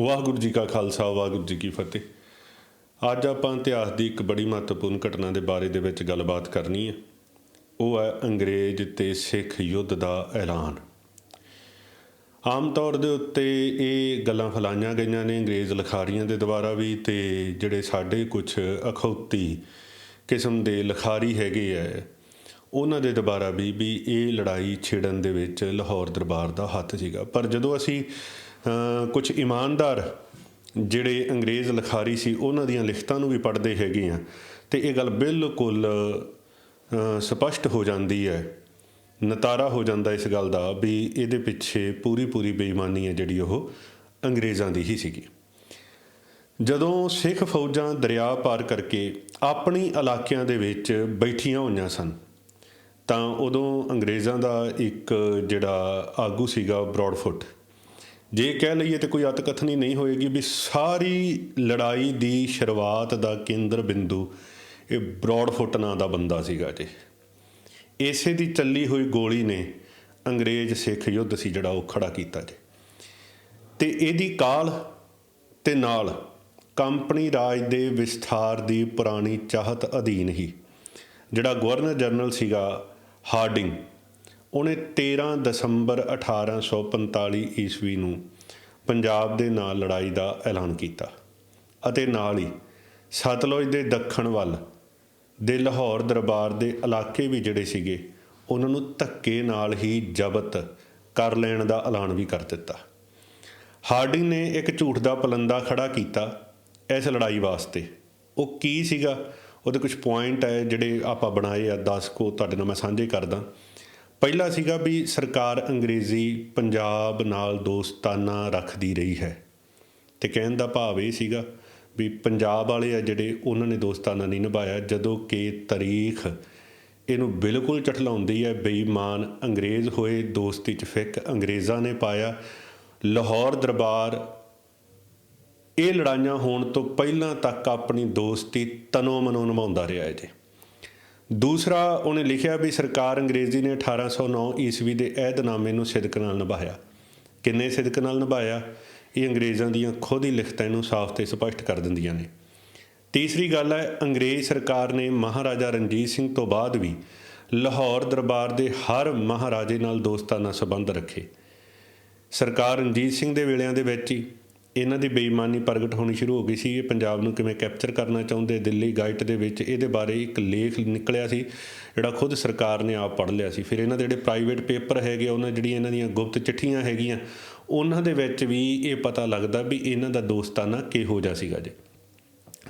ਵਾਹਿਗੁਰੂ ਜੀ ਕਾ ਖਾਲਸਾ, ਵਾਹਿਗੁਰੂ ਜੀ ਕੀ ਫਤਿਹ। ਅੱਜ ਆਪਾਂ ਇਤਿਹਾਸ ਦੀ ਇੱਕ ਬੜੀ ਮਹੱਤਵਪੂਰਨ ਘਟਨਾ ਦੇ ਬਾਰੇ ਦੇ ਵਿੱਚ ਗੱਲਬਾਤ ਕਰਨੀ ਹੈ। ਉਹ ਹੈ ਅੰਗਰੇਜ਼ ਤੇ ਸਿੱਖ ਯੁੱਧ ਦਾ ਐਲਾਨ। ਆਮ ਤੌਰ ਦੇ ਉੱਤੇ ਇਹ ਗੱਲਾਂ ਫੈਲਾਈਆਂ ਗਈਆਂ ਨੇ ਅੰਗਰੇਜ਼ ਲਖਾਰੀਆਂ ਦੇ ਦੁਆਰਾ ਵੀ ਤੇ ਜਿਹੜੇ ਸਾਡੇ ਕੁਝ ਅਖੌਤੀ ਕਿਸਮ ਦੇ ਲਖਾਰੀ ਹੈਗੇ ਆ ਉਹਨਾਂ ਦੇ ਦੁਬਾਰਾ ਵੀ ਵੀ ਇਹ ਲੜਾਈ ਛੇੜਨ ਦੇ ਵਿੱਚ ਲਾਹੌਰ ਦਰਬਾਰ ਦਾ ਹੱਥ ਸੀਗਾ। ਪਰ ਜਦੋਂ ਅਸੀਂ ਕੁਝ ਇਮਾਨਦਾਰ ਜਿਹੜੇ ਅੰਗਰੇਜ਼ ਲਿਖਾਰੀ ਸੀ ਉਹਨਾਂ ਦੀਆਂ ਲਿਖਤਾਂ ਨੂੰ ਵੀ ਪੜ੍ਹਦੇ ਹੈਗੇ ਆ। ਤੇ ਇਹ ਗੱਲ ਬਿਲਕੁਲ ਅ, ਸਪਸ਼ਟ ਹੋ ਜਾਂਦੀ ਹੈ ਨਤਾਰਾ ਹੋ ਜਾਂਦਾ ਇਸ ਗੱਲ ਦਾ ਵੀ ਇਹਦੇ ਪਿੱਛੇ ਪੂਰੀ ਪੂਰੀ ਬੇਈਮਾਨੀ ਹੈ ਜਿਹੜੀ ਉਹ ਅੰਗਰੇਜ਼ਾਂ ਦੀ ਹੀ ਸੀਗੀ। ਜਦੋਂ ਸਿੱਖ ਫੌਜਾਂ ਦਰਿਆ ਪਾਰ ਕਰਕੇ ਆਪਣੀ ਇਲਾਕਿਆਂ ਦੇ ਵਿੱਚ ਬੈਠੀਆਂ ਹੋਈਆਂ ਸਨ ਤਾਂ ਉਦੋਂ ਅੰਗਰੇਜ਼ਾਂ ਦਾ ਇੱਕ ਜਿਹੜਾ ਆਗੂ ਸੀਗਾ ਬ੍ਰੌਡਫੁੱਟ ਜੇ ਕਹਿ ਲਈਏ ਤੇ ਕੋਈ ਅਤਕਥਨੀ ਨਹੀਂ ਹੋਏਗੀ ਵੀ ਸਾਰੀ ਲੜਾਈ ਦੀ ਸ਼ੁਰੂਆਤ ਦਾ ਕੇਂਦਰ ਬਿੰਦੂ ਇਹ ਬ੍ਰੌਡਫੁੱਟ ਨਾਂ ਦਾ ਬੰਦਾ ਸੀਗਾ ਜੀ। ਇਸੇ ਦੀ ਚੱਲੀ ਹੋਈ ਗੋਲੀ ਨੇ ਅੰਗਰੇਜ਼ ਸਿੱਖ ਯੁੱਧ ਸੀ ਜਿਹੜਾ ਉਹ ਖੜਾ ਕੀਤਾ ਜੀ। ਤੇ ਇਹਦੀ ਕਾਲ ਤੇ ਨਾਲ ਕੰਪਨੀ ਰਾਜ ਦੇ ਵਿਸਥਾਰ ਦੀ ਪੁਰਾਣੀ ਚਾਹਤ ਅਧੀਨ ਹੀ ਜਿਹੜਾ ਗਵਰਨਰ ਜਨਰਲ ਸੀਗਾ ਹਾਰਡਿੰਗ ਉਹਨੇ 13 ਦਸੰਬਰ 1845 ਈਸਵੀ ਨੂੰ ਪੰਜਾਬ ਦੇ ਨਾਲ ਲੜਾਈ ਦਾ ਐਲਾਨ ਕੀਤਾ ਅਤੇ ਨਾਲ ਹੀ ਸਤਲੁਜ ਦੇ ਦੱਖਣ ਵੱਲ ਦੇ ਲਾਹੌਰ ਦਰਬਾਰ ਦੇ ਇਲਾਕੇ ਵੀ ਜਿਹੜੇ ਸੀਗੇ, ਉਹਨਾਂ ਨੂੰ ਧੱਕੇ ਨਾਲ ਹੀ ਜ਼ਬਤ ਕਰ ਲੈਣ ਦਾ ਐਲਾਨ ਵੀ ਕਰ ਦਿੱਤਾ। ਹਾਰਡਿੰਗ ਨੇ ਇੱਕ ਝੂਠ ਦਾ ਪਲੰਦਾ ਖੜਾ ਕੀਤਾ ਇਸ ਲੜਾਈ ਵਾਸਤੇ। ਉਹ ਕੀ ਸੀਗਾ? ਉਹਦੇ ਕੁਝ ਪੁਆਇੰਟ ਹੈ ਜਿਹੜੇ ਆਪਾਂ ਬਣਾਏ ਆ 10 ਕੋ ਤੁਹਾਡੇ ਨਾਲ ਮੈਂ ਸਾਂਝੇ ਕਰਦਾ। ਪਹਿਲਾ ਸੀਗਾ ਵੀ ਸਰਕਾਰ ਅੰਗਰੇਜ਼ੀ ਪੰਜਾਬ ਨਾਲ ਦੋਸਤਾਨਾ ਰੱਖਦੀ ਰਹੀ ਹੈ। ਤੇ ਕਹਿਣ ਦਾ ਭਾਵ ਇਹ ਸੀਗਾ ਵੀ ਪੰਜਾਬ ਵਾਲੇ ਆ ਜਿਹੜੇ ਉਹਨਾਂ ਨੇ ਦੋਸਤਾਨਾ ਨਹੀਂ ਨਿਭਾਇਆ, ਜਦੋਂ ਕਿ ਤਾਰੀਖ ਇਹਨੂੰ ਬਿਲਕੁਲ ਝਠਲਾਉਂਦੀ ਹੈ, ਬੇਈਮਾਨ ਅੰਗਰੇਜ਼ ਹੋਏ, ਦੋਸਤੀ ਚ ਫਿੱਕ ਅੰਗਰੇਜ਼ਾਂ ਨੇ ਪਾਇਆ। ਲਾਹੌਰ ਦਰਬਾਰ, ਇਹ ਲੜਾਈਆਂ ਹੋਣ ਤੋਂ ਪਹਿਲਾਂ ਤੱਕ ਆਪਣੀ ਦੋਸਤੀ ਤਨੋ ਮਨੋ ਨਿਭਾਉਂਦਾ ਰਿਹਾ ਹੈ ਜੀ। ਦੂਸਰਾ, ਉਹਨੇ ਲਿਖਿਆ ਵੀ ਸਰਕਾਰ ਅੰਗਰੇਜ਼ੀ ਨੇ 1809 ਈਸਵੀ ਦੇ ਅਹਿਦਨਾਮੇ ਨੂੰ ਸਿਦਕ ਨਾਲ ਨਿਭਾਇਆ। ਕਿੰਨੇ ਸਿਦਕ ਨਾਲ ਨਿਭਾਇਆ? ਇਹ ਅੰਗਰੇਜ਼ਾਂ ਦੀਆਂ ਖੁਦ ਹੀ ਲਿਖਤਾਂ ਨੂੰ ਸਾਫ਼ ਤੇ ਸਪਸ਼ਟ ਕਰ ਦਿੰਦੀਆਂ ਨੇ। ਤੀਸਰੀ ਗੱਲ ਹੈ, ਅੰਗਰੇਜ਼ ਸਰਕਾਰ ਨੇ ਮਹਾਰਾਜਾ ਰਣਜੀਤ ਸਿੰਘ ਤੋਂ ਬਾਅਦ ਵੀ ਲਾਹੌਰ ਦਰਬਾਰ ਦੇ ਹਰ ਮਹਾਰਾਜੇ ਨਾਲ ਦੋਸਤਾਨਾ ਸੰਬੰਧ ਰੱਖੇ। ਸਰਕਾਰ ਰਣਜੀਤ ਸਿੰਘ ਦੇ ਵੇਲਿਆਂ ਦੇ ਵਿੱਚ ਹੀ ਇਹਨਾਂ ਦੀ ਬੇਈਮਾਨੀ ਪ੍ਰਗਟ ਹੋਣੀ ਸ਼ੁਰੂ ਹੋ ਗਈ ਸੀ। ਇਹ ਪੰਜਾਬ ਨੂੰ ਕਿਵੇਂ ਕੈਪਚਰ ਕਰਨਾ ਚਾਹੁੰਦੇ? ਦਿੱਲੀ ਗਾਈਟ ਦੇ ਵਿੱਚ ਇਹਦੇ ਬਾਰੇ ਇੱਕ ਲੇਖ ਨਿਕਲਿਆ ਸੀ, ਜਿਹੜਾ ਖੁਦ ਸਰਕਾਰ ਨੇ ਆਪ ਪੜ੍ਹ ਲਿਆ ਸੀ। ਫਿਰ ਇਹਨਾਂ ਦੇ ਜਿਹੜੇ ਪ੍ਰਾਈਵੇਟ ਪੇਪਰ ਹੈਗੇ ਉਹਨਾਂ ਜਿਹੜੀਆਂ ਇਹਨਾਂ ਦੀਆਂ ਗੁਪਤ ਚਿੱਠੀਆਂ ਹੈਗੀਆਂ, ਉਹਨਾਂ ਦੇ ਵਿੱਚ ਵੀ ਇਹ ਪਤਾ ਲੱਗਦਾ ਵੀ ਇਹਨਾਂ ਦਾ ਦੋਸਤਾਨਾ ਕਿਹੋ ਜਿਹਾ ਸੀਗਾ ਜੀ।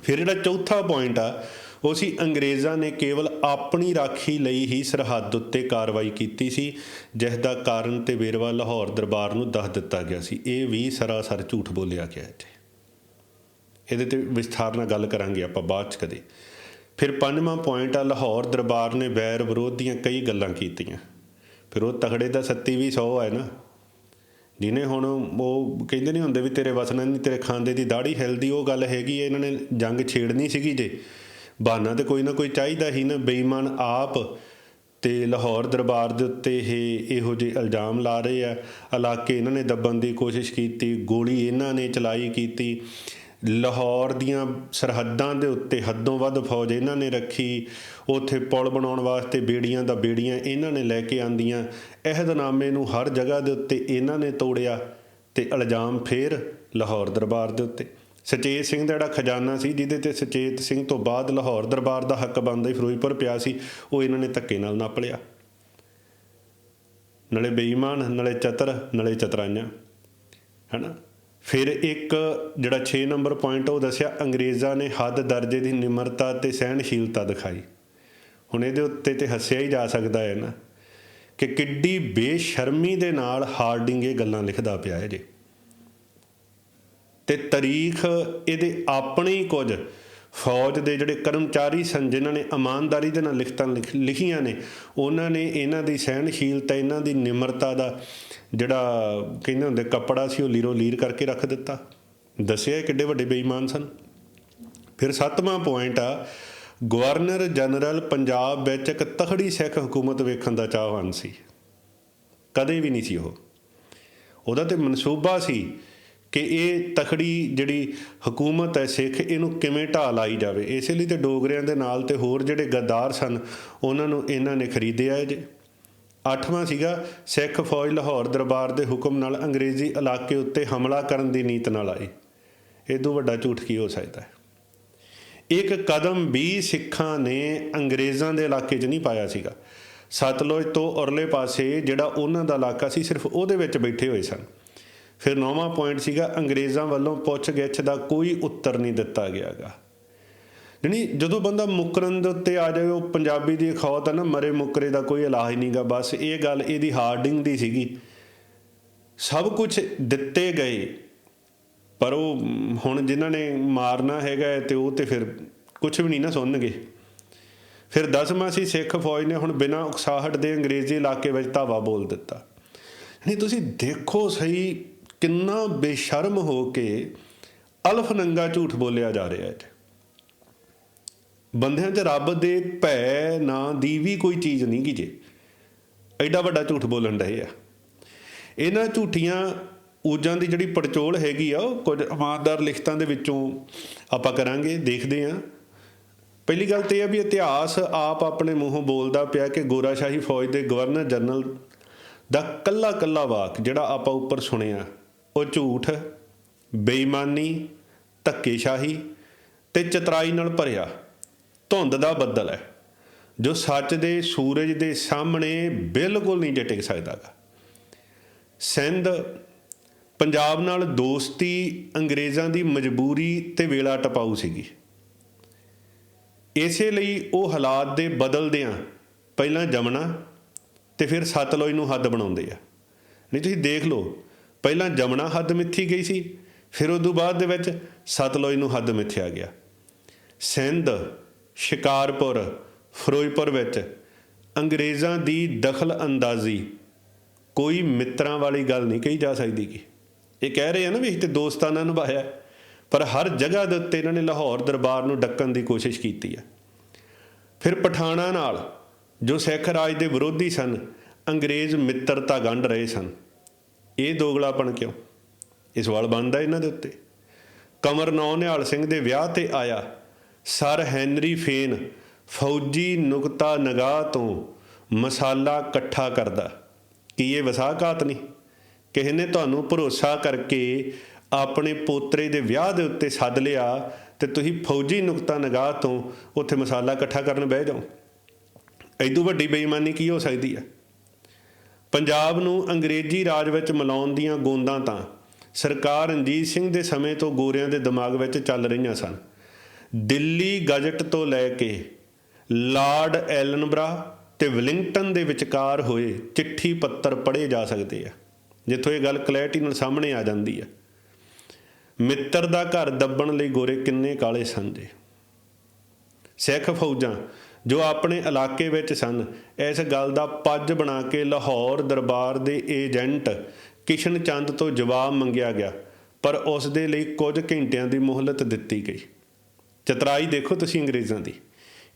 ਫਿਰ ਜਿਹੜਾ ਚੌਥਾ ਪੁਆਇੰਟ ਆ ਉਹ ਸੀ, ਅੰਗਰੇਜ਼ਾਂ ਨੇ ਕੇਵਲ ਆਪਣੀ ਰਾਖੀ ਲਈ ਹੀ ਸਰਹੱਦ ਉੱਤੇ ਕਾਰਵਾਈ ਕੀਤੀ ਸੀ ਜਿਸ ਦਾ ਕਾਰਨ ਤੇ ਵੇਰਵਾ ਲਾਹੌਰ ਦਰਬਾਰ ਨੂੰ ਦੱਸ ਦਿੱਤਾ ਗਿਆ ਸੀ। ਇਹ ਵੀ ਸਰਾਸਰ ਝੂਠ ਬੋਲਿਆ ਗਿਆ ਇੱਥੇ। ਇਹਦੇ ਤੇ ਵਿਸਥਾਰ ਨਾਲ ਗੱਲ ਕਰਾਂਗੇ ਆਪਾਂ ਬਾਅਦ ਚ ਕਦੇ। ਫਿਰ ਪੰਜਵਾਂ ਪੁਆਇੰਟ ਆ, ਲਾਹੌਰ ਦਰਬਾਰ ਨੇ ਵੈਰ ਵਿਰੋਧ ਦੀਆਂ ਕਈ ਗੱਲਾਂ ਕੀਤੀਆਂ। ਫਿਰ ਉਹ ਤਗੜੇ ਦਾ ਸੱਤੀ ਵੀ 100 ਹੈ ਨਾ। ਜਿਹਨੇ ਹੁਣ ਉਹ ਕਹਿੰਦੇ ਨਹੀਂ ਹੁੰਦੇ ਵੀ ਤੇਰੇ ਵਸਣਾ ਨਹੀਂ ਤੇਰੇ ਖਾਂਦੇ ਦੀ ਦਾੜੀ ਹਿਲਦੀ, ਉਹ ਗੱਲ ਹੈਗੀ ਹੈ ਇਹਨਾਂ ਨੇ ਜੰਗ ਛੇੜਨੀ ਸੀਗੀ ਜੇ। ਬਹਾਨਾ ਤੇ ਕੋਈ ਨਾ ਕੋਈ ਚਾਹੀਦਾ ਹੀ ਨਾ, ਬੇਈਮਾਨ ਆਪ ਤੇ ਲਾਹੌਰ ਦਰਬਾਰ ਦੇ ਉੱਤੇ ਇਹ ਇਹੋ ਜਿਹੇ ਇਲਜ਼ਾਮ ਲਾ ਰਹੇ ਆ। ਇਲਾਕੇ ਇਹਨਾਂ ਨੇ ਦੱਬਣ ਦੀ ਕੋਸ਼ਿਸ਼ ਕੀਤੀ, ਗੋਲੀ ਇਹਨਾਂ ਨੇ ਚਲਾਈ ਕੀਤੀ। ਲਾਹੌਰ ਦੀਆਂ ਸਰਹੱਦਾਂ ਦੇ ਉੱਤੇ ਹੱਦੋਂ ਵੱਧ ਫੌਜ ਇਹਨਾਂ ਨੇ ਰੱਖੀ। ਉੱਥੇ ਪੁਲ ਬਣਾਉਣ ਵਾਸਤੇ ਬੇੜੀਆਂ ਦਾ ਬੇੜੀਆਂ ਇਹਨਾਂ ਨੇ ਲੈ ਕੇ ਆਂਦੀਆਂ। ਅਹਿਦਨਾਮੇ ਨੂੰ ਹਰ ਜਗ੍ਹਾ ਦੇ ਉੱਤੇ ਇਹਨਾਂ ਨੇ ਤੋੜਿਆ ਤੇ ਇਲਜ਼ਾਮ ਫੇਰ ਲਾਹੌਰ ਦਰਬਾਰ ਦੇ ਉੱਤੇ। ਸਚੇਤ ਸਿੰਘ ਦਾ ਜਿਹੜਾ ਖਜ਼ਾਨਾ ਸੀ, ਜਿਹਦੇ ਤੇ ਸਚੇਤ ਸਿੰਘ ਤੋਂ ਬਾਅਦ ਲਾਹੌਰ ਦਰਬਾਰ ਦਾ ਹੱਕ ਬਣਦਾ ਹੀ ਫਿਰੋਜ਼ਪੁਰ ਪਿਆ ਸੀ, ਉਹ ਇਹਨਾਂ ਨੇ ਧੱਕੇ ਨਾਲ ਨੱਪ ਲਿਆ। ਨਾਲੇ ਬੇਈਮਾਨ, ਨਾਲੇ ਚਤਰ, ਨਾਲੇ ਚਤਰਾਈਆਂ, ਹੈਨਾ? ਫਿਰ ਇੱਕ ਜਿਹੜਾ 6 ਨੰਬਰ ਪੁਆਇੰਟ ਉਹ ਦੱਸਿਆ, ਅੰਗਰੇਜ਼ਾਂ ਨੇ ਹੱਦ ਦਰਜੇ ਦੀ ਨਿਮਰਤਾ ਤੇ ਸਹਿਣਸ਼ੀਲਤਾ ਦਿਖਾਈ। ਹੁਣ ਇਹਦੇ ਉੱਤੇ ਤੇ ਹੱਸਿਆ ਹੀ ਜਾ ਸਕਦਾ ਹੈ ਨਾ ਕਿ ਕਿੱਡੀ ਬੇਸ਼ਰਮੀ ਦੇ ਨਾਲ ਹਾਰਡਿੰਗ ਇਹ ਗੱਲਾਂ ਲਿਖਦਾ ਪਿਆ ਹੈ ਜੀ। ਤੇ ਤਾਰੀਖ ਇਹਦੇ ਆਪਣੇ ਹੀ ਕੁਝ। ਫੌਜ ਦੇ ਜਿਹੜੇ ਕਰਮਚਾਰੀ ਸਨ, ਜਿਨ੍ਹਾਂ ਨੇ ਇਮਾਨਦਾਰੀ ਦੇ ਨਾਲ ਲਿਖਤਾਂ ਲਿਖ- ਲਿਖੀਆਂ ਨੇ, ਉਹਨਾਂ ਨੇ ਇਹਨਾਂ ਦੀ ਸਹਿਣਸ਼ੀਲਤਾ, ਇਹਨਾਂ ਦੀ ਨਿਮਰਤਾ ਦਾ ਜਿਹੜਾ ਕਹਿੰਦੇ ਹੁੰਦੇ ਕੱਪੜਾ ਸੀ, ਉਹ ਲੀਰੋ ਲੀਰ ਕਰਕੇ ਰੱਖ ਦਿੱਤਾ। ਦੱਸਿਆ ਕਿੱਡੇ ਵੱਡੇ ਬੇਈਮਾਨ ਸਨ। ਫਿਰ ਸੱਤਵਾਂ ਪੁਆਇੰਟ ਆ, ਗਵਰਨਰ ਜਨਰਲ ਪੰਜਾਬ ਵਿੱਚ ਇੱਕ ਤਖੜੀ ਸਿੱਖ ਹਕੂਮਤ ਵੇਖਣ ਦਾ ਚਾਹਵਾਨ ਸੀ। ਕਦੇ ਵੀ ਨਹੀਂ ਸੀ ਉਹ। ਉਹਦਾ ਤੇ ਮਨਸੂਬਾ ਸੀ ਕਿ ਇਹ ਤਖੜੀ ਜਿਹੜੀ ਹਕੂਮਤ ਹੈ ਸਿੱਖ, ਇਹਨੂੰ ਕਿਵੇਂ ਢਾਹ ਲਾਈ ਜਾਵੇ? ਇਸੇ ਲਈ ਤੇ ਡੋਗਰਿਆਂ ਦੇ ਨਾਲ ਤੇ ਹੋਰ ਜਿਹੜੇ ਗੱਦਾਰ ਸਨ, ਉਹਨਾਂ ਨੂੰ ਇਹਨਾਂ ਨੇ ਖਰੀਦਿਆ ਜੇ। ਅੱਠਵਾਂ ਸੀਗਾ, ਸਿੱਖ ਫੌਜ ਲਾਹੌਰ ਦਰਬਾਰ ਦੇ ਹੁਕਮ ਨਾਲ ਅੰਗਰੇਜ਼ੀ ਇਲਾਕੇ ਉੱਤੇ ਹਮਲਾ ਕਰਨ ਦੀ ਨੀਤ ਨਾਲ ਆਈ ਇਦੋਂ ਵੱਡਾ ਝੂਠ ਕੀ ਹੋ ਸਕਦਾ ਹੈ? ਇੱਕ ਕਦਮ ਵੀ ਸਿੱਖਾਂ ਨੇ ਅੰਗਰੇਜ਼ਾਂ ਦੇ ਇਲਾਕੇ 'ਚ ਨਹੀਂ ਪਾਇਆ ਸੀਗਾ। ਸਤਲੁਜ ਤੋਂ ਉਰਲੇ ਪਾਸੇ ਜਿਹੜਾ ਉਹਨਾਂ ਦਾ ਇਲਾਕਾ ਸੀ, ਸਿਰਫ ਉਹਦੇ ਵਿੱਚ ਬੈਠੇ ਹੋਏ ਸਨ। ਫਿਰ ਨੌਵਾਂ ਪੁਆਇੰਟ ਸੀਗਾ, ਅੰਗਰੇਜ਼ਾਂ ਵੱਲੋਂ ਪੁੱਛ ਗਿੱਛ ਦਾ ਕੋਈ ਉੱਤਰ ਨਹੀਂ ਦਿੱਤਾ ਗਿਆਗਾ। ਨਹੀਂ ਜਦੋਂ ਬੰਦਾ ਮੁਕਰਨ ਦੇ ਉੱਤੇ ਆ ਜਾਵੇ, ਉਹ ਪੰਜਾਬੀ ਦੀ ਅਖੌਤ ਹੈ ਨਾ, ਮਰੇ ਮੁਕਰੇ ਦਾ ਕੋਈ ਇਲਾਜ ਨਹੀਂਗਾ ਬਸ ਇਹ ਗੱਲ ਇਹਦੀ ਹਾਰਡਿੰਗ ਦੀ ਸੀਗੀ। ਸਭ ਕੁਝ ਦਿੱਤੇ ਗਏ, ਪਰ ਉਹ ਹੁਣ ਜਿਨ੍ਹਾਂ ਨੇ ਮਾਰਨਾ ਹੈਗਾ ਹੈ ਤੇ ਉਹ ਤੇ ਫਿਰ ਕੁਝ ਵੀ ਨਹੀਂ ਨਾ ਸੁਣਨਗੇ। ਫਿਰ ਦਸਵਾਂ ਸੀ, ਸਿੱਖ ਫੌਜ ਨੇ ਹੁਣ ਬਿਨਾਂ ਉਕਸਾਹਟ ਦੇ ਅੰਗਰੇਜ਼ੀ ਇਲਾਕੇ ਵਿੱਚ ਧਾਵਾ ਬੋਲ ਦਿੱਤਾ। ਨਹੀਂ ਤੁਸੀਂ ਦੇਖੋ ਸਹੀ ਕਿੰਨਾ ਬੇਸ਼ਰਮ ਹੋ ਕੇ ਅਲਫ ਨੰਗਾ ਝੂਠ ਬੋਲਿਆ ਜਾ ਰਿਹਾ ਹੈ ਬੰਦਿਆਂ 'ਚ ਰੱਬ ਦੇ ਭੈ ਨਾਂ ਦੀ ਵੀ ਕੋਈ ਚੀਜ਼ ਨਹੀਂ ਗੀ ਜੇ। ਐਡਾ ਵੱਡਾ ਝੂਠ ਬੋਲਣ ਰਹੇ ਆ। ਇਹਨਾਂ ਝੂਠੀਆਂ ਊਜਾਂ ਦੀ ਜਿਹੜੀ ਪੜਚੋਲ ਹੈਗੀ ਆ, ਉਹ ਕੁਝ ਇਮਾਨਦਾਰ ਲਿਖਤਾਂ ਦੇ ਵਿੱਚੋਂ ਆਪਾਂ ਕਰਾਂਗੇ, ਦੇਖਦੇ ਆ। ਪਹਿਲੀ ਗੱਲ ਤੇ ਇਹ ਆ ਵੀ ਇਤਿਹਾਸ ਆਪ ਆਪਣੇ ਮੂੰਹੋਂ ਬੋਲਦਾ ਪਿਆ ਕਿ ਗੋਰਾਸ਼ਾਹੀ ਫੌਜ ਦੇ ਗਵਰਨਰ ਜਨਰਲ ਦਾ ਕੱਲਾ ਕੱਲਾ ਵਾਕ ਜਿਹੜਾ ਆਪਾਂ ਉੱਪਰ ਸੁਣਿਆ। ਉਹ ਝੂਠ, ਬੇਈਮਾਨੀ, ਧੱਕੇਸ਼ਾਹੀ ਤੇ ਚਤਰਾਈ ਨਾਲ ਭਰਿਆ। ਧੁੰਦ ਦਾ ਬੱਦਲ ਹੈ, ਜੋ ਸੱਚ ਦੇ ਸੂਰਜ ਦੇ ਸਾਹਮਣੇ ਬਿਲਕੁਲ ਨਹੀਂ ਜੇ ਟਿਕ ਸਕਦਾਗਾ। ਸਿੰਧ ਪੰਜਾਬ ਨਾਲ ਦੋਸਤੀ ਅੰਗਰੇਜ਼ਾਂ ਦੀ ਮਜਬੂਰੀ ਤੇ ਵੇਲਾ ਟਪਾਊ ਸੀਗੀ। ਇਸੇ ਲਈ ਉਹ ਹਾਲਾਤ ਦੇ ਬਦਲਦਿਆਂ ਪਹਿਲਾਂ ਜਮਨਾ ਤੇ ਫਿਰ ਸਤਲੁਜ ਨੂੰ ਹੱਦ ਬਣਾਉਂਦੇ ਆ। ਨਹੀਂ, ਤੁਸੀਂ ਦੇਖ ਲਓ ਪਹਿਲਾਂ ਜਮਨਾ ਹੱਦ ਮਿੱਥੀ ਗਈ ਸੀ, ਫਿਰ ਉਸ ਤੋਂ ਬਾਅਦ ਦੇ ਵਿੱਚ ਸਤਲੁਜ ਨੂੰ ਹੱਦ ਮਿੱਥਿਆ ਗਿਆ। ਸਿੰਧ, ਸ਼ਿਕਾਰਪੁਰ, ਫਿਰੋਜ਼ਪੁਰ ਵਿੱਚ ਅੰਗਰੇਜ਼ਾਂ ਦੀ ਦਖਲ ਅੰਦਾਜ਼ੀ ਕੋਈ ਮਿੱਤਰਾਂ ਵਾਲੀ ਗੱਲ ਨਹੀਂ ਕਹੀ ਜਾ ਸਕਦੀ ਕਿ ਇਹ ਕਹਿ ਰਹੇ ਆ ਨਾ ਵੀ ਅਸੀਂ ਤੇ ਦੋਸਤਾਨਾ ਨਿਭਾਇਆ ਪਰ ਹਰ ਜਗ੍ਹਾ ਦੇ ਉੱਤੇ ਇਹਨਾਂ ਨੇ ਲਾਹੌਰ ਦਰਬਾਰ ਨੂੰ ਡੱਕਣ ਦੀ ਕੋਸ਼ਿਸ਼ ਕੀਤੀ ਹੈ ਫਿਰ ਪਠਾਣਾ ਨਾਲ ਜੋ ਸਿੱਖ ਰਾਜ ਦੇ ਵਿਰੋਧੀ ਸਨ, ਅੰਗਰੇਜ਼ ਮਿੱਤਰਤਾ ਗੰਢ ਰਹੇ ਸਨ। ਇਹ ਦੋਗਲਾਪਣ ਕਿਉਂ? ਇਹ ਸਵਾਲ ਬਣਦਾ ਇਹਨਾਂ ਦੇ ਉੱਤੇ। ਕਮਰ ਨੌ ਨਿਹਾਲ ਸਿੰਘ ਦੇ ਵਿਆਹ ਤੇ ਆਇਆ ਸਰ ਹੈਨਰੀ ਫੇਨ ਫੌਜੀ ਨੁਕਤਾ ਨਗਾਹ ਤੋਂ ਮਸਾਲਾ ਇਕੱਠਾ ਕਰਦਾ। ਕੀ ਇਹ ਵਸਾਕਾਤ ਨਹੀਂ? ਕਿਸੇ ਨੇ ਤੁਹਾਨੂੰ ਭਰੋਸਾ ਕਰਕੇ ਆਪਣੇ ਪੋਤਰੇ ਦੇ ਵਿਆਹ ਦੇ ਉੱਤੇ ਸੱਦ ਲਿਆ ਤੇ ਤੁਸੀਂ ਫੌਜੀ ਨੁਕਤਾ ਨਗਾਹ ਤੋਂ ਉੱਥੇ ਮਸਾਲਾ ਇਕੱਠਾ ਕਰਨ ਬਹਿ ਜਾਓ। ਐਦੂ ਵੱਡੀ ਬੇਈਮਾਨੀ ਕੀ ਹੋ ਸਕਦੀ ਹੈ? ਪੰਜਾਬ ਨੂੰ ਅੰਗਰੇਜ਼ੀ ਰਾਜ ਵਿੱਚ ਮਿਲਾਉਣ ਦੀਆਂ ਗੋਂਦਾਂ ਤਾਂ ਸਰਕਾਰ ਰਣਜੀਤ ਸਿੰਘ ਦੇ ਸਮੇਂ ਤੋਂ ਗੋਰਿਆਂ ਦੇ ਦਿਮਾਗ ਵਿੱਚ ਚੱਲ ਰਹੀਆਂ ਸਨ। ਦਿੱਲੀ ਗਜਟ ਤੋਂ ਲੈ ਕੇ ਲਾਰਡ ਐਲਨਬਰਾ ਤੇ ਵਿਲਿੰਗਟਨ ਦੇ ਵਿਚਕਾਰ ਹੋਏ ਚਿੱਠੀ ਪੱਤਰ ਪੜ੍ਹੇ ਜਾ ਸਕਦੇ ਆ, ਜਿੱਥੋਂ ਇਹ ਗੱਲ ਕਲੈਰਿਟੀ ਨਾਲ ਸਾਹਮਣੇ ਆ ਜਾਂਦੀ ਆ। ਮਿੱਤਰ ਦਾ ਘਰ ਦੱਬਣ ਲਈ ਗੋਰੇ ਕਿੰਨੇ ਕਾਲੇ ਸਨ ਜੀ। ਸਿੱਖ ਫੌਜਾਂ ਜੋ ਆਪਣੇ ਇਲਾਕੇ ਵਿੱਚ ਸਨ। ਇਸ ਗੱਲ ਦਾ ਪੱਜ ਬਣਾ ਕੇ ਲਾਹੌਰ ਦਰਬਾਰ ਦੇ ਏਜੰਟ ਕਿਸ਼ਨ ਚੰਦ ਤੋਂ ਜਵਾਬ ਮੰਗਿਆ ਗਿਆ, ਪਰ ਉਸ ਦੇ ਲਈ ਕੁਝ ਘੰਟਿਆਂ ਦੀ ਮੁਹਲਤ ਦਿੱਤੀ ਗਈ। ਚਤਰਾਈ ਦੇਖੋ ਤੁਸੀਂ ਅੰਗਰੇਜ਼ਾਂ ਦੀ।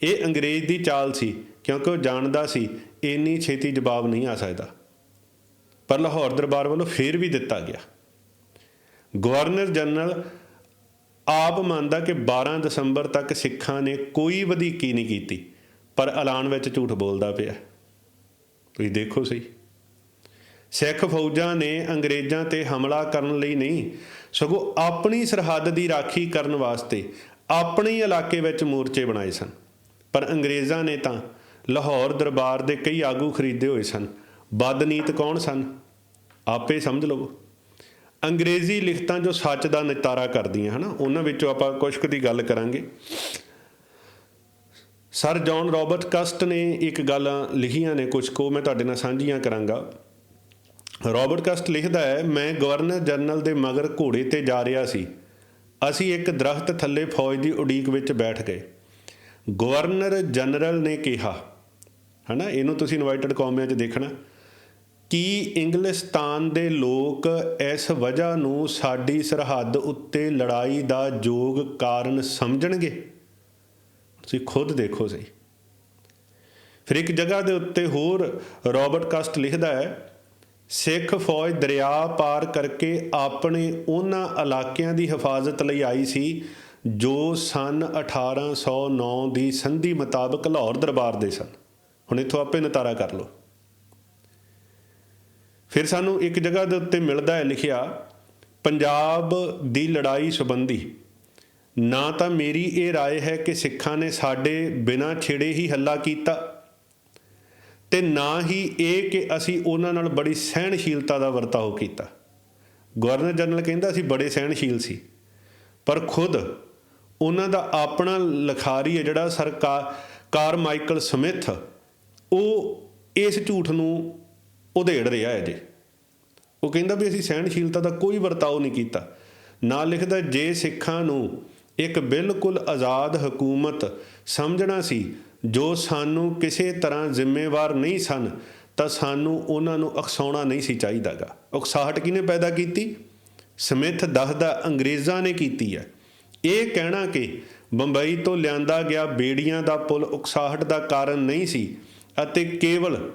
ਇਹ ਅੰਗਰੇਜ਼ ਦੀ ਚਾਲ ਸੀ, ਕਿਉਂਕਿ ਉਹ ਜਾਣਦਾ ਸੀ, ਇੰਨੀ ਛੇਤੀ ਜਵਾਬ ਨਹੀਂ ਆ ਸਕਦਾ। ਪਰ ਲਾਹੌਰ ਦਰਬਾਰ ਵੱਲੋਂ ਫੇਰ ਵੀ ਦਿੱਤਾ ਗਿਆ। ਗਵਰਨਰ ਜਨਰਲ ਆਪ ਮੰਨਦਾ ਕਿ 12 ਦਸੰਬਰ ਤੱਕ ਸਿੱਖਾਂ ਨੇ ਕੋਈ ਵਧੀਕੀ ਨਹੀਂ ਕੀਤੀ। ਪਰ ਐਲਾਨ ਵਿੱਚ ਝੂਠ ਬੋਲਦਾ ਪਿਆ। ਤੁਸੀਂ ਦੇਖੋ ਸਹੀ। ਸਿੱਖ ਫੌਜਾਂ ਨੇ ਅੰਗਰੇਜ਼ਾਂ ਤੇ ਹਮਲਾ ਕਰਨ ਲਈ ਨਹੀਂ, ਸਗੋਂ ਆਪਣੀ ਸਰਹੱਦ ਦੀ ਰਾਖੀ ਕਰਨ ਵਾਸਤੇ ਆਪਣੇ ਇਲਾਕੇ ਵਿੱਚ ਮੋਰਚੇ ਬਣਾਏ ਸਨ। ਪਰ ਅੰਗਰੇਜ਼ਾਂ ਨੇ ਤਾਂ ਲਾਹੌਰ ਦਰਬਾਰ ਦੇ ਕਈ ਆਗੂ ਖਰੀਦੇ ਹੋਏ ਸਨ। ਬਦਨੀਤ ਕੌਣ ਸਨ? ਆਪੇ ਸਮਝ ਲਵੋ। ਅੰਗਰੇਜ਼ੀ ਲਿਖਤਾਂ ਜੋ ਸੱਚ ਦਾ ਨਿਤਾਰਾ ਕਰਦੀਆਂ, ਹਨਾ? ਉਹਨਾਂ ਵਿੱਚੋਂ ਆਪਾਂ ਕੁਝ ਕੁ ਦੀ ਗੱਲ ਕਰਾਂਗੇ। ਸਰ ਜੌਨ ਰਾਬਰਟ ਕਸਟ ਨੇ ਇੱਕ ਗੱਲ ਲਿਖੀਆਂ ਨੇ ਕੁਝ ਕੋ, ਮੈਂ ਤੁਹਾਡੇ ਨਾਲ ਸਾਂਝੀਆਂ ਕਰਾਂਗਾ। ਰਾਬਰਟ ਕਸਟ ਲਿਖਦਾ ਹੈ, ਮੈਂ ਗਵਰਨਰ ਜਨਰਲ ਦੇ ਮਗਰ ਘੋੜੇ ਤੇ ਜਾ ਰਿਹਾ ਸੀ। ਅਸੀਂ ਇੱਕ ਦਰਖਤ ਥੱਲੇ ਫੌਜ ਦੀ ਉਡੀਕ ਵਿੱਚ ਬੈਠ ਗਏ। ਗਵਰਨਰ ਜਨਰਲ ਨੇ ਕਿਹਾ, ਹਨਾ, ਇਹਨੂੰ ਤੁਸੀਂ ਇਨਵਾਈਟਡ ਕੌਮਿਆਂ 'ਚ ਦੇਖਣਾ, ਕੀ ਇੰਗਲਿਸਤਾਨ ਦੇ ਲੋਕ ਇਸ ਵਜ੍ਹਾ ਨੂੰ ਸਾਡੀ ਸਰਹੱਦ ਉੱਤੇ ਲੜਾਈ ਦਾ ਯੋਗ ਕਾਰਨ ਸਮਝਣਗੇ। ਤੁਸੀਂ ਖੁਦ ਦੇਖੋ ਸਹੀ। ਫਿਰ ਇੱਕ ਜਗ੍ਹਾ ਦੇ ਉੱਤੇ ਹੋਰ ਰਾਬਰਟ ਕਸਟ ਲਿਖਦਾ ਹੈ, ਸਿੱਖ ਫੌਜ ਦਰਿਆ ਪਾਰ ਕਰਕੇ ਆਪਣੇ ਉਹਨਾਂ ਇਲਾਕਿਆਂ ਦੀ ਹਿਫਾਜ਼ਤ ਲਈ ਆਈ ਸੀ, ਜੋ ਸਨ 1809 ਦੀ ਸੰਧੀ ਮੁਤਾਬਕ ਲਾਹੌਰ ਦਰਬਾਰ ਦੇ ਸਨ। ਹੁਣ ਇੱਥੋਂ ਆਪੇ ਨਤਾਰਾ ਕਰ ਲਓ। ਫਿਰ ਸਾਨੂੰ ਇੱਕ ਜਗ੍ਹਾ ਦੇ ਉੱਤੇ ਮਿਲਦਾ ਹੈ ਲਿਖਿਆ, ਪੰਜਾਬ ਦੀ ਲੜਾਈ ਸੰਬੰਧੀ ਨਾ ਤਾਂ ਮੇਰੀ ਇਹ رائے ਹੈ ਕਿ ਸਿੱਖਾਂ ਨੇ ਸਾਡੇ ਬਿਨਾਂ ਛੇੜੇ ਹੀ ਹੱਲਾ ਕੀਤਾ ਤੇ ਨਾ ਹੀ ਇਹ ਕਿ ਅਸੀਂ ਉਹਨਾਂ ਨਾਲ ਬੜੀ ਸਹਿਣਸ਼ੀਲਤਾ ਦਾ ਵਰਤਾਓ ਕੀਤਾ ਗਵਰਨਰ ਜਨਰਲ ਕਹਿੰਦਾ ਅਸੀਂ ਬੜੇ ਸਹਿਣਸ਼ੀਲ ਸੀ ਪਰ ਖੁਦ ਉਹਨਾਂ ਦਾ ਆਪਣਾ ਲਖਾਰੀ ਹੈ ਜਿਹੜਾ ਸਰਕਾਰ ਕਾਰਮਾਈਕਲ ਸਮਿਥ ਉਹ ਇਸ ਝੂਠ ਨੂੰ ਉਧੇੜ ਰਿਹਾ ਹੈ ਜੀ ਉਹ ਕਹਿੰਦਾ ਵੀ ਅਸੀਂ ਸਹਿਣਸ਼ੀਲਤਾ ਦਾ ਕੋਈ ਵਰਤਾਓ ਨਹੀਂ ਕੀਤਾ ਨਾਲ ਲਿਖਦਾ ਜੇ ਸਿੱਖਾਂ ਨੂੰ ਇੱਕ ਬਿਲਕੁਲ ਆਜ਼ਾਦ ਹਕੂਮਤ ਸਮਝਣਾ ਸੀ, ਜੋ ਸਾਨੂੰ ਕਿਸੇ ਤਰ੍ਹਾਂ ਜ਼ਿੰਮੇਵਾਰ ਨਹੀਂ ਸਨ, ਤਾਂ ਸਾਨੂੰ ਉਹਨਾਂ ਨੂੰ ਉਕਸਾਉਣਾ ਨਹੀਂ ਸੀ ਚਾਹੀਦਾਗਾ। ਉਕਸਾਹਟ ਕਿਹਨੇ ਪੈਦਾ ਕੀਤੀ? ਸਮਿਥ ਦੱਸਦਾ ਅੰਗਰੇਜ਼ਾਂ ਨੇ ਕੀਤੀ ਹੈ। ਇਹ ਕਹਿਣਾ ਕਿ ਬੰਬਈ ਤੋਂ ਲਿਆਂਦਾ ਗਿਆ ਬੇੜੀਆਂ ਦਾ ਪੁਲ ਉਕਸਾਹਟ ਦਾ ਕਾਰਨ ਨਹੀਂ ਸੀ ਅਤੇ ਕੇਵਲ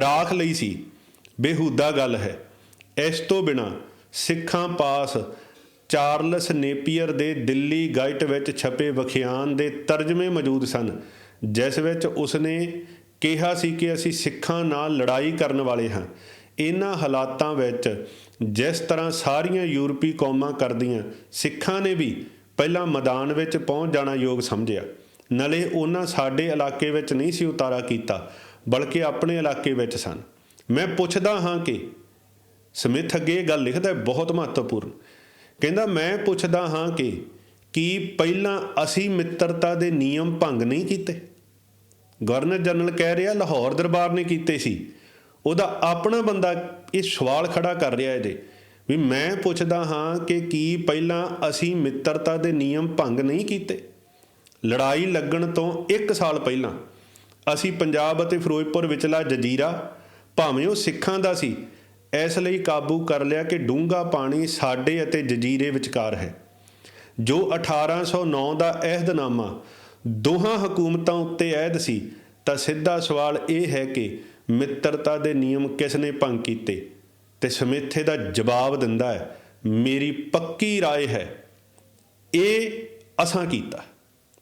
ਰਾਖ ਲਈ ਸੀ। ਬੇਹੂਦਾ ਗੱਲ ਹੈ। ਇਸ ਤੋਂ ਬਿਨਾ ਸਿੱਖਾਂ ਪਾਸ ਚਾਰਲਸ ਨੇਪੀਅਰ ਦੇ ਦਿੱਲੀ ਗਾਈਟ ਵਿੱਚ ਛਪੇ ਵਿਖਿਆਨ ਦੇ ਤਰਜਮੇ ਮੌਜੂਦ ਸਨ, ਜਿਸ ਵਿੱਚ ਉਸਨੇ ਕਿਹਾ ਸੀ ਕਿ ਅਸੀਂ ਸਿੱਖਾਂ ਨਾਲ ਲੜਾਈ ਕਰਨ ਵਾਲੇ ਹਾਂ। ਇਹਨਾਂ ਹਾਲਾਤਾਂ ਵਿੱਚ ਜਿਸ ਤਰ੍ਹਾਂ ਸਾਰੀਆਂ ਯੂਰਪੀ ਕੌਮਾਂ ਕਰਦੀਆਂ, ਸਿੱਖਾਂ ਨੇ ਵੀ ਪਹਿਲਾਂ ਮੈਦਾਨ ਵਿੱਚ ਪਹੁੰਚ ਜਾਣਾ ਯੋਗ ਸਮਝਿਆ। ਨਲੇ ਉਹਨਾਂ ਸਾਡੇ ਇਲਾਕੇ ਵਿੱਚ ਨਹੀਂ ਸੀ ਉਤਾਰਾ ਕੀਤਾ, ਬਲਕਿ ਆਪਣੇ ਇਲਾਕੇ ਵਿੱਚ ਸਨ। ਮੈਂ ਪੁੱਛਦਾ ਹਾਂ ਕਿ ਸਮਿਥ ਅੱਗੇ ਇਹ ਗੱਲ ਲਿਖਦਾ ਹੈ, ਬਹੁਤ ਮਹੱਤਵਪੂਰਨ। ਕਹਿੰਦਾ, ਮੈਂ ਪੁੱਛਦਾ ਹਾਂ ਕਿ ਕੀ ਪਹਿਲਾਂ ਅਸੀਂ ਮਿੱਤਰਤਾ ਦੇ ਨਿਯਮ ਭੰਗ ਨਹੀਂ ਕੀਤੇ? ਗਵਰਨਰ ਜਨਰਲ ਕਹਿ ਰਿਹਾ, ਲਾਹੌਰ ਦਰਬਾਰ ਨੇ ਕੀਤੇ ਸੀ। ਉਹਦਾ ਆਪਣਾ ਬੰਦਾ ਇਹ ਸਵਾਲ ਖੜਾ ਕਰ ਰਿਹਾ ਇਹਦੇ ਵੀ ਮੈਂ ਪੁੱਛਦਾ ਹਾਂ ਕਿ ਕੀ ਪਹਿਲਾਂ ਅਸੀਂ ਮਿੱਤਰਤਾ ਦੇ ਨਿਯਮ ਭੰਗ ਨਹੀਂ ਕੀਤੇ? ਲੜਾਈ ਲੱਗਣ ਤੋਂ 1 ਸਾਲ ਪਹਿਲਾਂ ਅਸੀਂ ਪੰਜਾਬ ਅਤੇ ਫਿਰੋਜ਼ਪੁਰ ਵਿਚਲਾ ਜਜ਼ੀਰਾ, ਭਾਵੇਂ ਉਹ ਸਿੱਖਾਂ ਦਾ ਸੀ ਇਸ ਲਈ ਕਾਬੂ ਕਰ ਲਿਆ ਕਿ ਡੂੰਗਾ ਪਾਣੀ ਸਾਡੇ ਅਤੇ ਜਜ਼ੀਰੇ ਵਿਚਕਾਰ ਹੈ ਜੋ 1809 ਦਾ ਅਹਿਦਨਾਮਾ ਦੋਹਾਂ ਹਕੂਮਤਾਂ ਉੱਤੇ ਅਹਿਦ ਸੀ ਤਾਂ ਸਿੱਧਾ ਸਵਾਲ ਇਹ ਹੈ ਕਿ ਮਿੱਤਰਤਾ ਦੇ ਨਿਯਮ ਕਿਸ ਨੇ ਭੰਗ ਕੀਤੇ ਤੇ ਸਮਿੱਥੇ ਦਾ ਜਵਾਬ ਦਿੰਦਾ ਹੈ ਮੇਰੀ ਪੱਕੀ رائے ਹੈ ਇਹ ਅਸਾਂ ਕੀਤਾ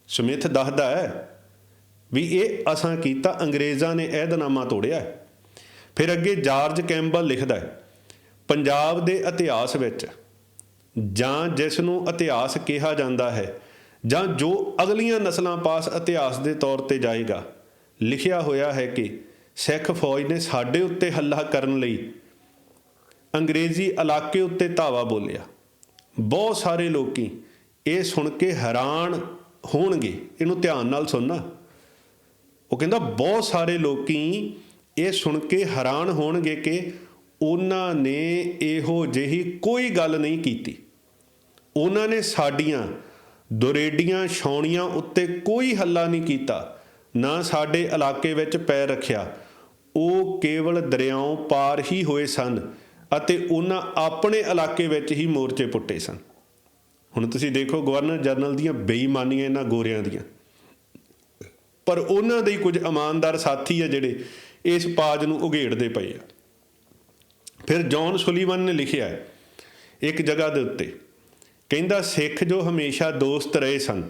ਸਮਿਥ ਦੱਸਦਾ ਹੈ ਵੀ ਇਹ ਅਸਾਂ ਕੀਤਾ ਅੰਗਰੇਜ਼ਾਂ ਨੇ ਅਹਿਦਨਾਮਾ ਤੋੜਿਆ ਹੈ ਫਿਰ ਅੱਗੇ ਜਾਰਜ ਕੈਂਬਲ ਲਿਖਦਾ ਹੈ, ਪੰਜਾਬ ਦੇ ਇਤਿਹਾਸ ਵਿੱਚ ਜਾਂ ਜਿਸ ਨੂੰ ਇਤਿਹਾਸ ਕਿਹਾ ਜਾਂਦਾ ਹੈ ਜਾਂ ਜੋ ਅਗਲੀਆਂ ਨਸਲਾਂ ਪਾਸ ਇਤਿਹਾਸ ਦੇ ਤੌਰ ਤੇ ਜਾਏਗਾ, ਲਿਖਿਆ ਹੋਇਆ ਹੈ ਕਿ ਸਿੱਖ ਫੌਜ ਨੇ ਸਾਡੇ ਉੱਤੇ ਹੱਲਾ ਕਰਨ ਲਈ ਅੰਗਰੇਜ਼ੀ ਇਲਾਕੇ ਉੱਤੇ ਧਾਵਾ ਬੋਲਿਆ। ਬਹੁਤ ਸਾਰੇ ਲੋਕੀ ਇਹ ਸੁਣ ਕੇ ਹੈਰਾਨ ਹੋਣਗੇ। ਇਹਨੂੰ ਧਿਆਨ ਨਾਲ ਸੁਣਨਾ। ਉਹ ਕਹਿੰਦਾ, ਬਹੁਤ ਸਾਰੇ ਲੋਕੀ ਇਹ ਸੁਣ ਕੇ ਹੈਰਾਨ ਹੋਣਗੇ ਕਿ ਉਹਨਾਂ ਨੇ ਇਹੋ ਜਿਹੀ ਕੋਈ ਗੱਲ ਨਹੀਂ ਕੀਤੀ। ਉਹਨਾਂ ਨੇ ਸਾਡੀਆਂ ਦੁਰੇਡੀਆਂ ਛਾਉਣੀਆਂ ਉੱਤੇ ਕੋਈ ਹੱਲਾ ਨਹੀਂ ਕੀਤਾ, ਨਾ ਸਾਡੇ ਇਲਾਕੇ ਵਿੱਚ ਪੈਰ ਰੱਖਿਆ। ਉਹ ਕੇਵਲ ਦਰਿਆਓਂ ਪਾਰ ਹੀ ਹੋਏ ਸਨ ਅਤੇ ਉਹਨਾਂ ਆਪਣੇ ਇਲਾਕੇ ਵਿੱਚ ਹੀ ਮੋਰਚੇ ਪੁੱਟੇ ਸਨ। ਹੁਣ ਤੁਸੀਂ ਦੇਖੋ ਗਵਰਨਰ ਜਨਰਲ ਦੀਆਂ ਬੇਈਮਾਨੀਆਂ ਇਹਨਾਂ ਗੋਰਿਆਂ ਦੀਆਂ। ਪਰ ਉਹਨਾਂ ਦੇ ਕੁਝ ਇਮਾਨਦਾਰ ਸਾਥੀ ਆ ਜਿਹੜੇ ਇਸ ਪਾਜ ਨੂੰ ਉਘੇੜਦੇ ਪਏ ਆ। ਫਿਰ ਜੌਨ ਸੁਲੀਵਨ ਨੇ ਲਿਖਿਆ ਹੈ, ਇੱਕ ਜਗ੍ਹਾ ਦੇ ਉੱਤੇ, ਕਹਿੰਦਾ, ਸਿੱਖ ਜੋ ਹਮੇਸ਼ਾ ਦੋਸਤ ਰਹੇ ਸਨ,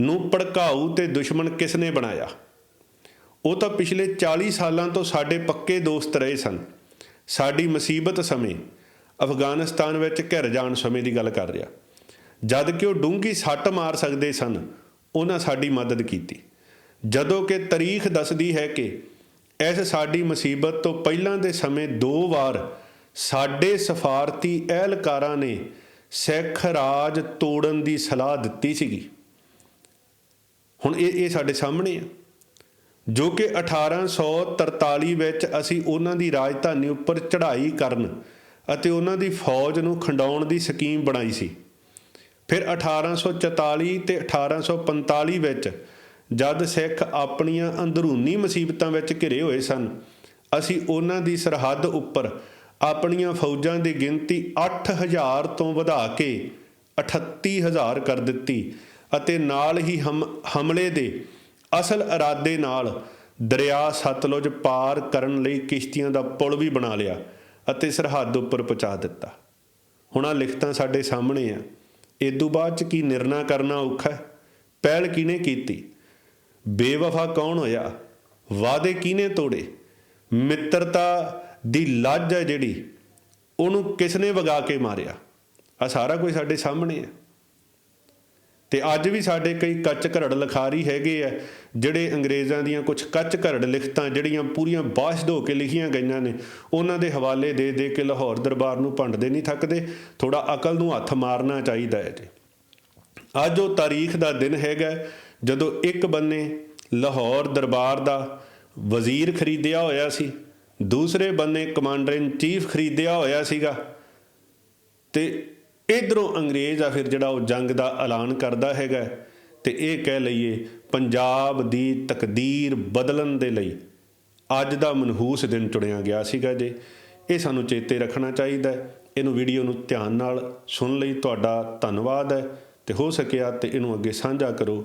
ਨੂੰ ਭੜਕਾਊ ਤੇ ਦੁਸ਼ਮਣ ਕਿਸ ਨੇ ਬਣਾਇਆ? ਉਹ ਤਾਂ ਪਿਛਲੇ 40 ਸਾਲਾਂ ਤੋਂ ਸਾਡੇ ਪੱਕੇ ਦੋਸਤ ਰਹੇ ਸਨ। ਸਾਡੀ ਮੁਸੀਬਤ ਸਮੇਂ ਅਫਗਾਨਿਸਤਾਨ ਵਿੱਚ ਘਿਰ ਜਾਣ ਸਮੇਂ ਦੀ ਗੱਲ ਕਰ ਰਿਹਾ। ਜਦ ਕਿ ਉਹ ਡੂੰਗੀ ਸੱਟ ਮਾਰ ਸਕਦੇ ਸਨ, ਉਹਨਾਂ ਸਾਡੀ ਮਦਦ ਕੀਤੀ। ਜਦੋਂ ਕਿ ਤਾਰੀਖ ਦੱਸਦੀ ਹੈ ਕਿ ਇਸ ਸਾਡੀ ਮੁਸੀਬਤ ਤੋਂ ਪਹਿਲਾਂ ਦੇ ਸਮੇਂ ਦੋ ਵਾਰ ਸਾਡੇ ਸਫਾਰਤੀ ਅਹਿਲਕਾਰਾਂ ਨੇ ਸਿੱਖ ਰਾਜ ਤੋੜਨ ਦੀ ਸਲਾਹ ਦਿੱਤੀ ਸੀਗੀ। ਹੁਣ ਇਹ ਇਹ ਸਾਡੇ ਸਾਹਮਣੇ ਆ। ਜੋ ਕਿ 1843 ਵਿੱਚ ਅਸੀਂ ਉਹਨਾਂ ਦੀ ਰਾਜਧਾਨੀ ਉੱਪਰ ਚੜ੍ਹਾਈ ਕਰਨ ਅਤੇ ਉਹਨਾਂ ਦੀ ਫੌਜ ਨੂੰ ਖੰਡਾਉਣ ਦੀ ਸਕੀਮ ਬਣਾਈ ਸੀ। ਫਿਰ 1844 ਤੇ 1845 ਵਿੱਚ ਜਦ ਸਿੱਖ ਆਪਣੀਆਂ ਅੰਦਰੂਨੀ ਮੁਸੀਬਤਾਂ ਵਿੱਚ ਘਿਰੇ ਹੋਏ ਸਨ, ਅਸੀਂ ਉਹਨਾਂ ਦੀ ਸਰਹੱਦ ਉੱਪਰ ਆਪਣੀਆਂ ਫੌਜਾਂ ਦੀ ਗਿਣਤੀ 8000 ਤੋਂ ਵਧਾ ਕੇ 38000 ਕਰ ਦਿੱਤੀ ਅਤੇ ਨਾਲ ਹੀ ਹਮ, ਹਮਲੇ ਦੇ ਅਸਲ ਇਰਾਦੇ ਨਾਲ ਦਰਿਆ ਸਤਲੁਜ ਪਾਰ ਕਰਨ ਲਈ ਕਿਸ਼ਤੀਆਂ ਦਾ ਪੁਲ ਵੀ ਬਣਾ ਲਿਆ ਅਤੇ ਸਰਹੱਦ ਉੱਪਰ ਪਹੁੰਚਾ ਦਿੱਤਾ। ਹੁਣ ਆ ਲਿਖਤਾਂ ਸਾਡੇ ਸਾਹਮਣੇ ਆ। ਤੋਂ ਬਾਅਦ ਚ ਕੀ ਨਿਰਣਾ ਕਰਨਾ ਔਖਾ ਹੈ? ਪਹਿਲ ਕਿਹਨੇ ਕੀਤੀ? ਬੇਵਫਾ ਕੌਣ ਹੋਇਆ? ਵਾਅਦੇ ਕਿਹਨੇ ਤੋੜੇ? ਮਿੱਤਰਤਾ ਦੀ ਲੱਜ ਹੈ ਜਿਹੜੀ, ਉਹਨੂੰ ਕਿਸ ਨੇ ਵਗਾ ਕੇ ਮਾਰਿਆ? ਆ ਸਾਰਾ ਕੁਝ ਸਾਡੇ ਸਾਹਮਣੇ ਹੈ। ਤੇ ਅੱਜ ਵੀ ਸਾਡੇ ਕਈ ਕੱਚ ਘਰੜ ਲਿਖਾਰੀ ਹੈਗੇ ਆ, ਜਿਹੜੇ ਅੰਗਰੇਜ਼ਾਂ ਦੀਆਂ ਕੁਝ ਕੱਚ ਘਰੜ ਲਿਖਤਾਂ ਜਿਹੜੀਆਂ ਪੂਰੀਆਂ ਬਾਸ਼ ਧੋ ਕੇ ਲਿਖੀਆਂ ਗਈਆਂ ਨੇ, ਉਹਨਾਂ ਦੇ ਹਵਾਲੇ ਦੇ ਦੇ ਕੇ ਲਾਹੌਰ ਦਰਬਾਰ ਨੂੰ ਭੰਡਦੇ ਨਹੀਂ ਥੱਕਦੇ ਥੋੜਾ ਅਕਲ ਨੂੰ ਹੱਥ ਮਾਰਨਾ ਚਾਹੀਦਾ ਹੈ ਜੀ। ਅੱਜ ਉਹ ਤਾਰੀਖ ਦਾ ਦਿਨ ਹੈਗਾ ਜਦੋਂ ਇੱਕ ਬੰਨੇ ਲਾਹੌਰ ਦਰਬਾਰ ਦਾ ਵਜ਼ੀਰ ਖਰੀਦਿਆ ਹੋਇਆ ਸੀ, ਦੂਸਰੇ ਬੰਨੇ ਕਮਾਂਡਰ ਇਨ ਚੀਫ ਖਰੀਦਿਆ ਹੋਇਆ ਸੀਗਾ, ਤੇ ਇਧਰੋਂ ਅੰਗਰੇਜ਼ ਆ ਫਿਰ ਜਿਹੜਾ ਉਹ ਜੰਗ ਦਾ ਐਲਾਨ ਕਰਦਾ ਹੈਗਾ ਤੇ ਇਹ ਕਹਿ ਲਈਏ ਪੰਜਾਬ ਦੀ ਤਕਦੀਰ ਬਦਲਣ ਦੇ ਲਈ ਅੱਜ ਦਾ ਮਨਹੂਸ ਦਿਨ ਚੁਣਿਆ ਗਿਆ ਸੀਗਾ ਜੇ। ਇਹ ਸਾਨੂੰ ਚੇਤੇ ਰੱਖਣਾ ਚਾਹੀਦਾ ਹੈ। ਇਹਨੂੰ ਵੀਡੀਓ ਨੂੰ ਧਿਆਨ ਨਾਲ ਸੁਣ ਲਈ ਤੁਹਾਡਾ ਧੰਨਵਾਦ ਹੈ, ਤੇ ਹੋ ਸਕਿਆ ਤੇ ਇਹਨੂੰ ਅੱਗੇ ਸਾਂਝਾ ਕਰੋ।